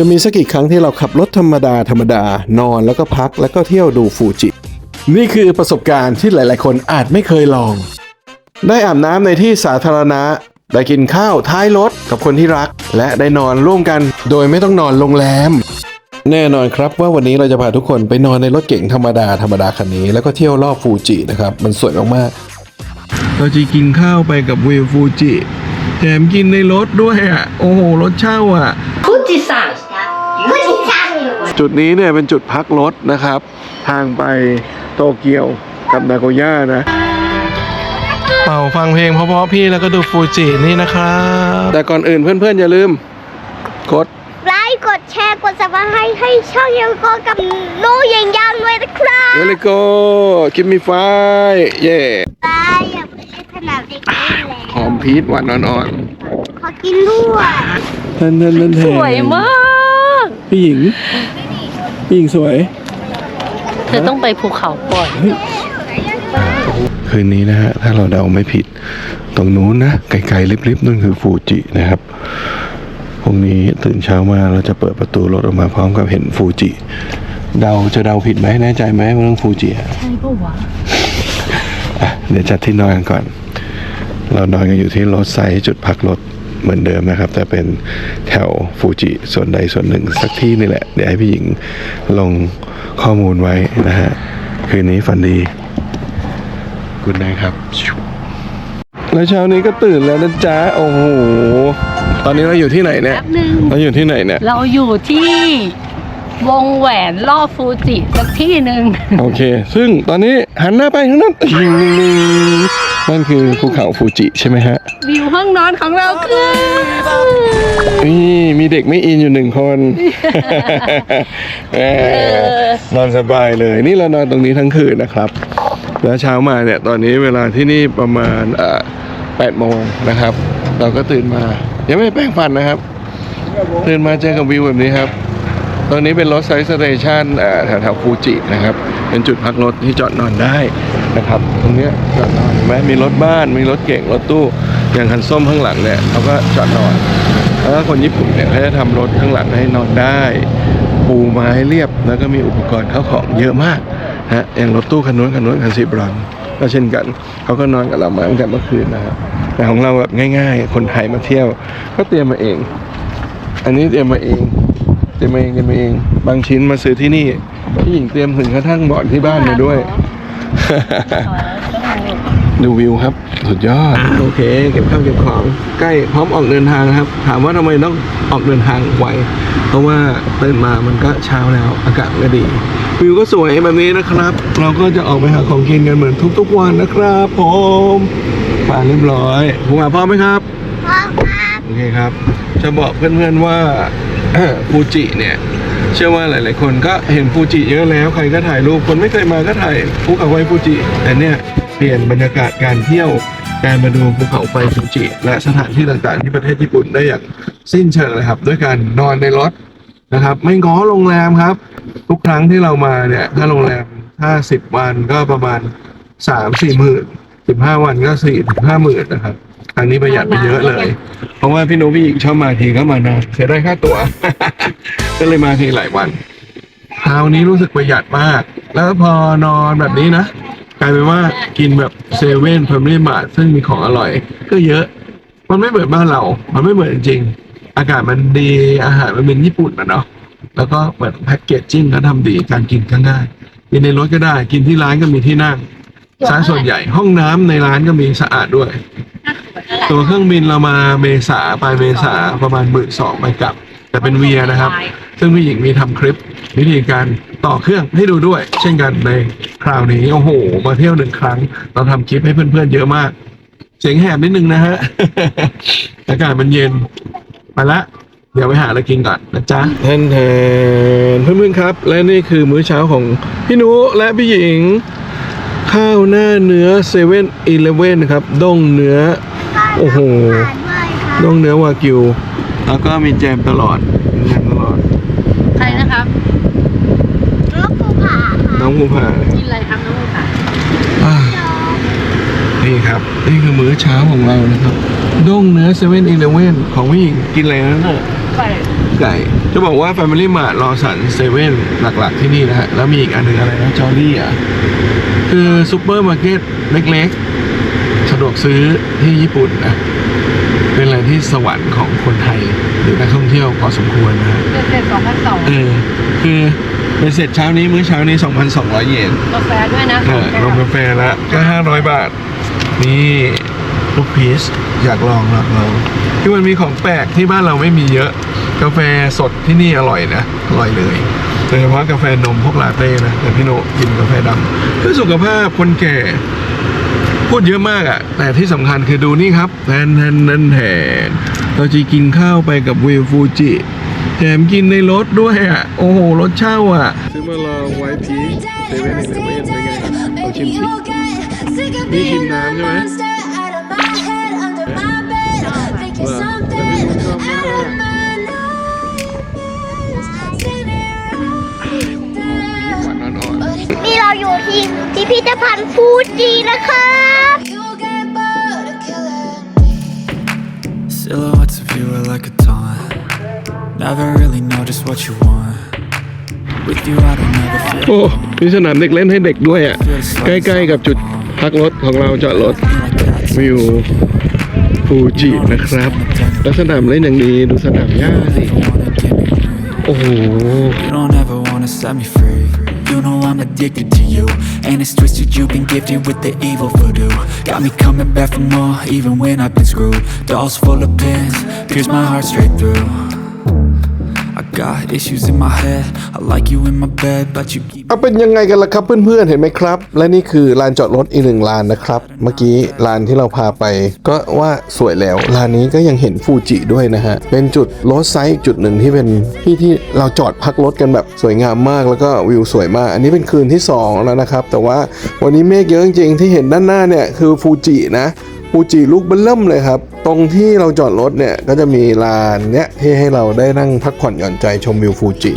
จะมีสักกี่ครั้งที่เราขับรถธรรมดาธรรมดานอนแล้วก็พักแล้วก็เที่ยวดูฟูจิ นี่คือประสบการณ์ที่หลาย ๆ คนอาจไม่เคยลอง ได้อาบน้ำในที่สาธารณะ ได้กินข้าวท้ายรถกับคนที่รัก และได้นอนร่วมกันโดยไม่ต้องนอนโรงแรม แน่นอนครับว่าวันนี้เราจะพาทุกคนไปนอนในรถเก๋งธรรมดาธรรมดาคันนี้ แล้วก็เที่ยวรอบฟูจินะครับมันสวยมากๆเราจะกินข้าวไปกับวิวฟูจิแถมกินในรถด้วยอะโอ้โหรถเช่าอะฟูจิสา จุดนี้เนี่ยเป็นจุดพักรถนะครับ ทางไปโตเกียวกับนาโกย่านะเป่าฟังเพลงเพราะๆพี่แล้วก็ดูฟูจินี่นะครับ แต่ก่อนอื่นเพื่อนๆอย่าลืม กดไลค์กดแชร์กดซับสไครต์ให้ช่องยังโกกับโนยังยังด้วยนะครับเ e ลิโกกิมมี่ไฟเย่ไปอย่าไปเล่นสนามเด็กเล่นแล้วหอมพีชหวานอ่อนขอกินด้วยๆเท่นเท่นเท่นสวยมาก พี่หญิง พี่หญิงสวย เธอต้องไปภูเขาก่อน คืนนี้นะฮะ ถ้าเราเดาไม่ผิด ตรงนู้นนะ ไกลๆลิบๆนั่นคือฟูจินะครับพรุ่งนี้ตื่นเช้ามาเราจะเปิดประตูรถออกมาพร้อมกับเห็นฟูจิ เดาจะเดาผิดไหมแน่ใจไหมว่าเรื่องฟูจิอะใช่ปะวะอะเดี๋ยวจัดที่นอนกันก่อน เรานอนกันอยู่ที่รถไซส์จุดพักรถ เหมือนเดิมนะครับ แต่เป็นแถวฟูจิส่วนใดส่วนหนึ่งสักที่นี่แหละ เดี๋ยวให้พี่หญิงลงข้อมูลไว้นะฮะ คืนนี้ฝันดีคุณนายครับ แล้วเช้านี้ก็ตื่นแล้วนะจ๊ะ โอ้โห ตอนนี้เราอยู่ที่ไหนเนี่ยแป๊บนึง เราอยู่ที่ไหนเนี่ย เราอยู่ที่วงแหวนรอบฟูจิสักที่หนึ่ง โอเค ซึ่งตอนนี้หันหน้าไปทางนั้นยิงยิงยิง นั่นคือภูเขาฟูจิใช่ไหมฮะ วิวห้องนอนของเราคือ นี่มีเด็กไม่อินอยู่หนึ่งคนแหมนอนสบายเลย นี่เรานอนตรงนี้ทั้งคืนนะครับ แล้วเช้ามาเนี่ยตอนนี้เวลาที่นี่ประมาณเอ่อแปดโมงนะครับ เราก็ตื่นมา ยังไม่ได้แปรงฟันนะครับ ตื่นมาเจอกับวิวแบบนี้ครับ ตรงนี้เป็นรถไซส์สเตชันแถวแถวๆฟูจินะครับ เป็นจุดพักรถที่จอดนอนได้นะครับ ตรงนี้จอดนอนเห็นไหมมีรถบ้านมีรถเก่งรถตู้อย่างคันส้มข้างหลังเนี่ยเขาก็จอดนอนแล้วคนญี่ปุ่นเนี่ยเขาจะทำรถข้างหลังให้นอนได้ ปูไม้เรียบแล้วก็มีอุปกรณ์เข้าของเยอะมากฮะอย่างรถตู้คันนู้นคันนู้นคันสีบรอนก็เช่นกันเขาก็นอนกับเรามาตั้งแต่เมื่อคืนนะครับแต่ของเราแบบง่าย ๆ คนไทยมาเที่ยว ก็เตรียมมาเอง อันนี้เตรียมมาเอง ยมมาเองเตรียมมาเอง บางชิ้นมาซื้อที่นี่พี่หญิงเตรียมถึงกระทั่งบอร์ดที่บ้านมาด้วย ดูวิวครับ สุดยอด โอเค เก็บข้าวเก็บของ ใกล้พร้อมออกเดินทางนะครับ ถามว่าทำไมต้องออกเดินทางไว เพราะว่าตื่นมามันก็เช้าแล้วอากาศก็ดี วิวก็สวยแบบนี้นะครับ เราก็จะออกไปหาของกินกันเหมือนทุกๆวันนะครับผมมาเรียบร้อยผมมาพร้อมไหมครับพ่อครับ โอเคครับ จะบอกเพื่อนๆว่า ฟูจิเนี่ย เชื่อว่าหลาย ๆ คนก็เห็นฟูจิเยอะแล้วใครก็ถ่ายรูปคนไม่เคยมาก็ถ่ายภูเขาไฟฟูจิแต่เนี่ยเปลี่ยนบรรยากาศการเที่ยวการมาดูภูเขาไฟฟูจิ และสถานที่ต่างๆ ที่ประเทศญี่ปุ่นได้อย่างสิ้นเชิงเลยครับ ด้วยการนอนในรถนะครับ ไม่ง้อโรงแรมครับ ทุกครั้งที่เรามาเนี่ยถ้าโรงแรมถ้าสิบวันก็ประมาณสามสี่หมื่นสิบห้าวันก็สี่ถึงห้าหมื่นนะครับครั้งนี้ประหยัดไปเยอะเลย ราะว่าพี่โนพี่หญิงชอบมาทีก็มานานเสียได้ค่าตั๋ว ก็เลยมาทีหลายวันคราวนี้รู้สึกประหยัดมาก แล้วพอนอนแบบนี้นะกลายเป็นว่ากินแบบเซเว่นพาร์มาซึ่งมีของอร่อย ก็เยอะ มันไม่เหมือนบ้านเรา มันไม่เหมือนจริง อากาศมันดีอาหารมันเป็นญี่ปุ่นนะเนาะแล้วก็เหมือนแพ็กเกจจิ้งก็ทำดีการกินก็ง่ายกินในรถก็ได้ กินที่ร้านก็มีที่นั่งซะส่วนใหญ่ห้องน้ำในร้านก็มีสะอาดด้วย ตัวเครื่องบินเรามาเมษาปลายเมษาประมาณหมื่นสองไปกลับ แต่เป็นเวียนะครับ ซึ่งผู้หญิงมีทำคลิป วิธีการต่อเครื่องให้ดูด้วย เช่นกันในคราวนี้ โอ้โห มาเที่ยวหนึ่งครั้ง เราทำคลิปให้เพื่อนๆเยอะมาก เสียงแหบนิดนึงนะฮะ อากาศมันเย็นไปละ เดี๋ยวไปหาอะไรกินก่อนนะจ๊ะแทนแทนเพื่อนๆครับ และนี่คือมื้อเช้าของพี่นุและพี่หญิง ข้าวหน้าเนื้อเซเว่นอีเลเว่นครับด้งเนื้อ โอ้โหผ่านด้วยครับด้งเนื้อวากิว แล้วก็มีแจมตลอดมีแจมตลอด ใครนะครับนกภูผาค่ะน้องภูผากินอะไรครับน้องผู้ค่ะอ่านี่ครับ นี่คือมื้อเช้าของเรานะครับด้งเนื้อเซเว่นอีเลเว่นของผู้หญิงกินอะไรนั่นน่ะไก่ไก่ จะบอกว่า Family Mart รอสันเซเว่นหลักๆที่นี่นะฮะ แล้วมีอีกอันหนึงอะไรนะจอรี่อะ คือซูเปอร์มาร์เก็ตเล็กๆสะดวกซื้อที่ญี่ปุ่นนะเป็นอะไรที่สวรรค์ของคนไทยหรือนักท่องเที่ยวพอสมควรนะฮะเจ็ดสองพันสองเออคือเป็นเสร็จเช้านี้มื้อเช้านี้ 2,200 เยนกาแฟด้วยนะเออรวมกาแฟละก็500 บาท นี่ลูกพีชอยากลองอยากลองที่มันมีของแปลกที่บ้านเราไม่มีเยอะ กาแฟสดที่นี่อร่อยนะ อร่อยเลยโดยเฉพาะกาแฟนมพวกลาเต้นะแต่พี่โนกินกาแฟดำเพื่อสุขภาพคนแก่ พูดเยอะมากอะ่ะ แต่ที่สำคัญคือดูนี่ครับแทนแทนแทนแทนเราจะกินข้าวไปกับวิวฟูจิแถมกินในรถด้วยอะ่ะ โอ้โห รถเช่าอะ ซื้อมาลองไว้พีเซเว่นเซเว่นเป็นไงเราชิมสินี่กินน้ำใช่ไหม เราอยู่ที่พิพิธภัณฑ์ฟูจินะครับ Silhouettes of you are like a taunt. Never really know just what you want. With you, I don't ever โอ้ feel มีสนามเด็กเล่นให้เด็กด้วยอะ ใกล้ๆกับจุดพักรถของเราจอดรถ like that. วิวฟูจินะครับ แล้วสนามเล่นอย่างดีดูสนามหญ้าสิ Wanna get me free. โอ้โห You don't ever wanna set me free. You know I'm addicted to you. And it's twisted, you've been gifted with the evil voodoo. Got me coming back for more, even when I've been screwed. Dolls full of pins, pierce my heart straight through. Got issues in my head. I like you in my bed, but you keep เอาเป็นยังไงกันล่ะครับเพื่อนๆ เห็นไหมครับ และนี่คือลานจอดรถอีกหนึ่งลานนะครับ เมื่อกี้ลานที่เราพาไป ก็ว่าสวยแล้วลานนี้ก็ยังเห็นฟูจิด้วยนะฮะ เป็นจุดรถไซส์จุดหนึ่งที่เป็นที่ที่เราจอดพักรถกันแบบสวยงามมากแล้วก็วิวสวยมาก อันนี้เป็นคืนที่สองแล้วนะครับ แต่ว่าวันนี้เมฆเยอะจริงๆที่เห็นด้านหน้าเนี่ยคือฟูจินะ ฟูจิลูกเบิ่มเลยครับ ตรงที่เราจอดรถเนี่ยก็จะมีลานเนี้ยที่ให้เราได้นั่งพักผ่อนหย่อนใจชมวิวฟูจิ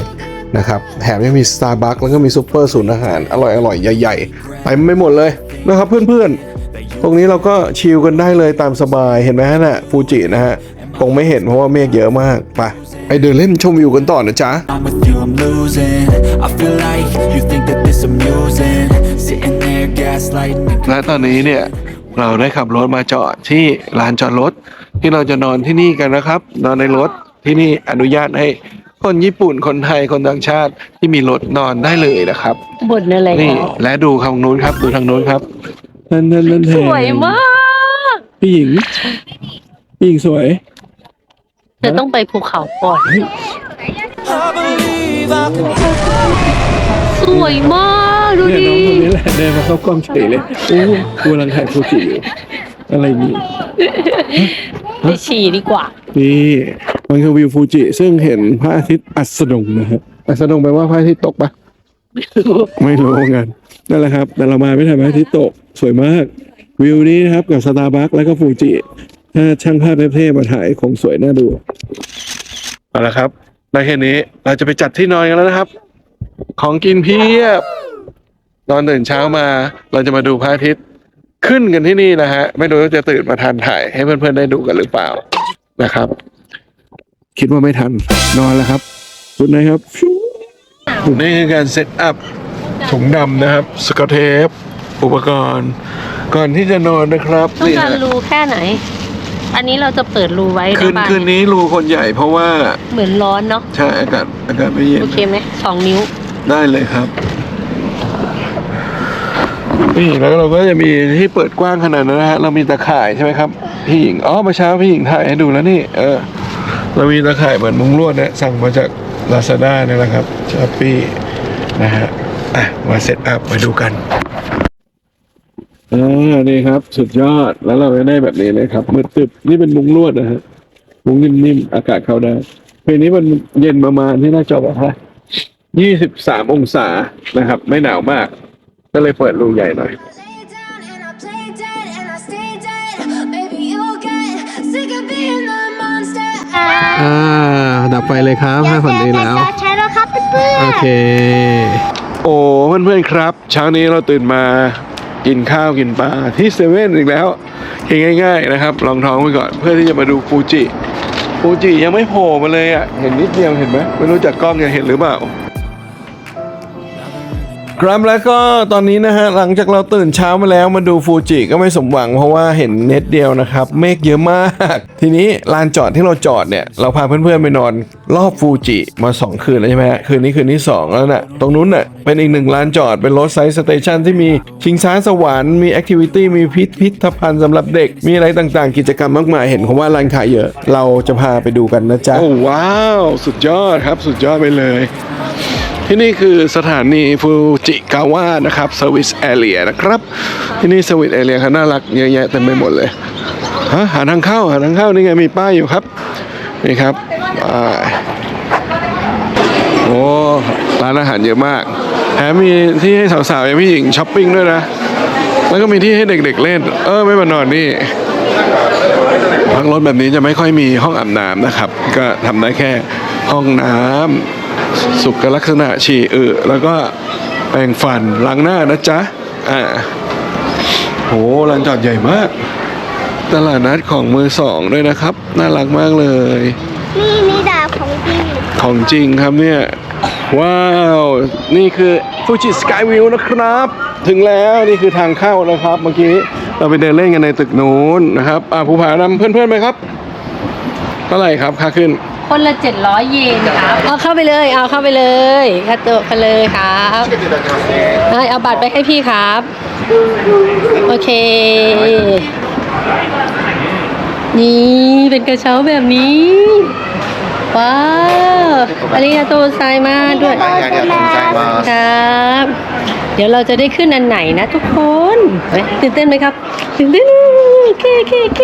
นะครับแถมยังมี Starbucks แล้วก็มีซูเปอร์ศูนย์อาหาร อร่อยอร่อยใหญ่ๆไปไม่หมดเลยนะครับเพื่อนๆ ตรงนี้เราก็ชิลกันได้เลยตามสบายเห็นไหมฮะน่ะฟูจินะฮะคงไม่เห็นเพราะว่าเมฆเยอะมากไปไปเดินเล่นชมวิวกันต่อนะจ๊ะ I'm with you, I'm losing. I feel like you think that this amusing. Sitting there, gaslighting. me. และตอนนี้เนี่ย เราได้ขับรถมาจอดที่ลานจอดรถ ที่เราจะนอนที่นี่กันนะครับ นอนในรถที่นี่อนุญาตให้คนญี่ปุ่นคนไทยคนต่างชาติที่มีรถนอนได้เลยนะครับบ่นอะไรนี่เขาและดูทางนู้นครับ ดูทางนู้นครับนั่นนั่นนั่นสวยมากพี่หญิงพี่หญิงสวยจะต้องไปภูเขาก่อน สวยมาก ดูเนี่ยดิน้องคนนี้แหละเดินมาเข้ากล้องเฉยเลยโอ้กูกำลังถ่ายฟูจิอยู่อะไรนี่ไปฉี่ดีกว่า นี่มันคือวิวฟูจิ ซึ่งเห็นพระอาทิตย์อัสดงนะฮะอัสดงแปลว่าพระอาทิตย์ตกปะไม่รู้เหมือนกันนั่นแหละครับ แต่เรามาไม่ทันพระอาทิตย์ตกสวยมาก วิวนี้นะครับกับสตาร์บัคแล้วก็ฟูจิถ้าช่างภาพเทพๆมาถ่ายคงสวยน่าดูเอาละครับได้แค่นี้เราจะไปจัดที่นอนกันแล้วนะครับ ของกินเพียบ ตอนตื่นเช้ามาเราจะมาดูพระอาทิตย์ขึ้นกันที่นี่นะฮะ ไม่รู้ว่าจะตื่นมาทันถ่ายให้เพื่อนๆได้ดูกันหรือเปล่านะครับ คิดว่าไม่ทันนอนแล้วครับสุดนะครับนี่คือการเซตอัพถุงดำนะครับ สกอตเทป อุปกรณ์ ก่อนที่จะนอนนะครับต้องนี่การฮะรูแค่ไหน อันนี้เราจะเปิดรูไว้คืนนะบ้านคืนนี้รูคนใหญ่เพราะว่าเหมือนร้อนเนาะใช่อากาศอากาศไม่เย็นโอเคไหมสองนิ้วได้เลยครับ นี่แล้วเราก็จะมีที่เปิดกว้างขนาดนั้นนะฮะเรามีตะข่ายใช่ไหมครับพี่หญิงอ๋อเมื่อเช้าพี่หญิงถ่ายให้ดูแล้วนี่เออเรามีตะข่ายเหมือนมุ้งลวดนะสั่งมาจาก Lazada นี่แหละครับช้อปปี้นะฮะอะมาเซตอัพมาดูกันอ่านี่ครับสุดยอดแล้วเราจะได้แบบนี้เลยครับมืดตึบนี่เป็นมุ้งลวดนะฮะมุ้งนิ่มๆอากาศเข้าได้เพลงนี้มันเย็นประมาณที่หน่าจอบอกว่ายี่สิบสามองศานะครับ ไม่หนาวมาก ก็เลยเปิดรูใหญ่หน่อย Lay down and I play dead and I stay dead. Maybe you'll get sick of being the monster. อ่า ดับไฟเลยครับให้ผ่อนดีแล้ว ใช่แล้วครับเพื่อนๆ โอเค โอ้เพื่อนๆครับ เช้านี้เราตื่นมากินข้าวกินปลาที่เซเว่นอีกแล้วกินง่าย ๆ นะครับลองท้องไว้ก่อนเพื่อที่จะมาดูฟูจิฟูจิยังไม่โผล่มาเลยอะเห็นนิดเดียวเห็นไหมไม่รู้จากกล้องจะเห็นหรือเปล่า ครับแล้วก็ตอนนี้นะฮะหลังจากเราตื่นเช้ามาแล้วมาดูฟูจิก็ไม่สมหวังเพราะว่าเห็นเน็ตเดียวนะครับ เมฆเยอะมาก ทีนี้ลานจอดที่เราจอดเนี่ย เราพาเพื่อนๆไปนอนรอบฟูจิมา 2 คืนแล้วใช่ไหมฮะคืนนี้คืนที่ 2 แล้วน่ะ ตรงนู้นน่ะเป็นอีกหนึ่งลานจอดเป็นรถไซส์สเตชันที่มีชิงช้าสวรรค์มีแอคทิวิตี้มีพิพิธภัณฑ์สำหรับเด็กมีอะไรต่างๆ กิจกรรมมากมายเห็นเขาว่าร้านขายเยอะ เราจะพาไปดูกันนะจ๊ะโอ้ว้าว สุดยอดครับสุดยอดไปเลย ที่นี่คือสถานีฟูจิกาวะนะครับเซอร์วิสแอเรียนะครับ ที่นี่เซอร์วิสแอเรียเขาน่ารักเยอะแยะเต็มไปหมดเลยฮะหาทางเข้าหาทางเข้านี่ไงมีป้ายอยู่ครับ นี่ครับป้ายโอ้ร้านอาหารเยอะมากแถมมีที่ให้สาวๆอย่างพี่หญิงช้อปปิ้งด้วยนะ แล้วก็มีที่ให้เด็กๆเล่น เออไม่มานอนนี่พักรถแบบนี้จะไม่ค่อยมีห้องอาบน้ำนะครับ ก็ทำได้แค่ห้องน้ำ สุขลักษณะฉี่อึแล้วก็แปรงฟันล้างหน้านะจ๊ะ อ่าโหลานจอดใหญ่มาก ตลาดนัดของมือสองด้วยนะครับ น่ารักมากเลย นี่นี่ดาบของจริง ของจริงครับเนี่ย ว้าว นี่คือฟูจิสกายวิวนะครับ ถึงแล้วนี่คือทางเข้านะครับ เมื่อกี้เราไปเดินเล่นกันในตึกนู้นนะครับ อ่าภูผานำเพื่อนๆไหมครับ เท่าไหร่ครับค่าขึ้น คนละ 700 เยนครับเอาเข้าไปเลยเอาเข้าไปเลยค่าตัวไปเลยครับเอาเอาบัตรไปให้พี่ครับ โอเค นี่เป็นกระเช้าแบบนี้ ว้าวอาริยาโตไซมาด้วยครับ เดี๋ยวเราจะได้ขึ้นอันไหนนะทุกคนตื่นเต้นไหมครับตื่นเต้นโอเคโอเคโอเค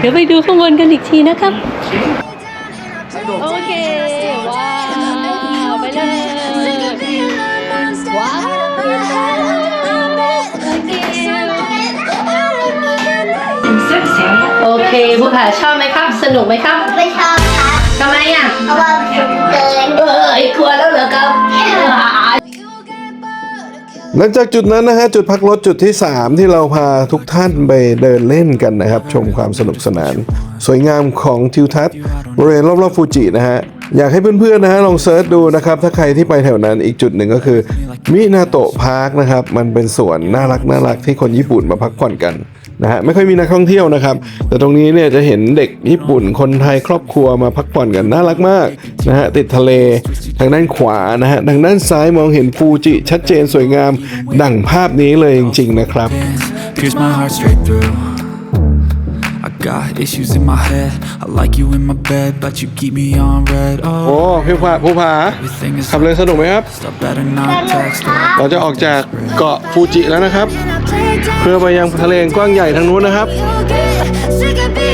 เดี๋ยวไปดูข้างบนกันอีกทีนะครับ โอเค ว้าวไปเลยว้าวโอเคผู้ขาชอบไหมครับ สนุกไหมครับ ไม่ชอบครับทำไมอะ เพราะว่ามันเกิน เออไอ้กลัวแล้วเหร หลังจากจุดนั้นนะฮะจุดพักรถจุดที่ 3 ที่เราพาทุกท่านไปเดินเล่นกันนะครับ ชมความสนุกสนาน สวยงามของทิวทัศน์บริเวณรอบๆฟูจินะฮะอยากให้เพื่อนๆนะฮะลองเซิร์ชดูนะครับ ถ้าใครที่ไปแถวนั้นอีกจุดหนึ่งก็คือมินาโตะพาร์คนะครับ มันเป็นสวนน่ารักน่ารักที่คนญี่ปุ่นมาพักผ่อนกัน นะฮะไม่ค่อยมีนักท่องเที่ยวนะครับ แต่ตรงนี้เนี่ยจะเห็นเด็กญี่ปุ่นคนไทยครอบครัวมาพักผ่อนกันน่ารักมากนะฮะติดทะเลทางด้านขวานะฮะทางด้านซ้ายมองเห็นฟูจิชัดเจนสวยงาม ดั่งภาพนี้เลยจริง ๆ นะครับ got issues in my head. I like you in my bed, but you keep me on red. โอ้ Oh, พี่ผาผู้ผา everything is ขับเลยสนุกไหมครับ I better not text her. เราจะออกจากเกาะฟูจิแล้วนะครับ เพื่อไปยังทะเลกว้างใหญ่ทางนู้นนะครับ You'll get sick of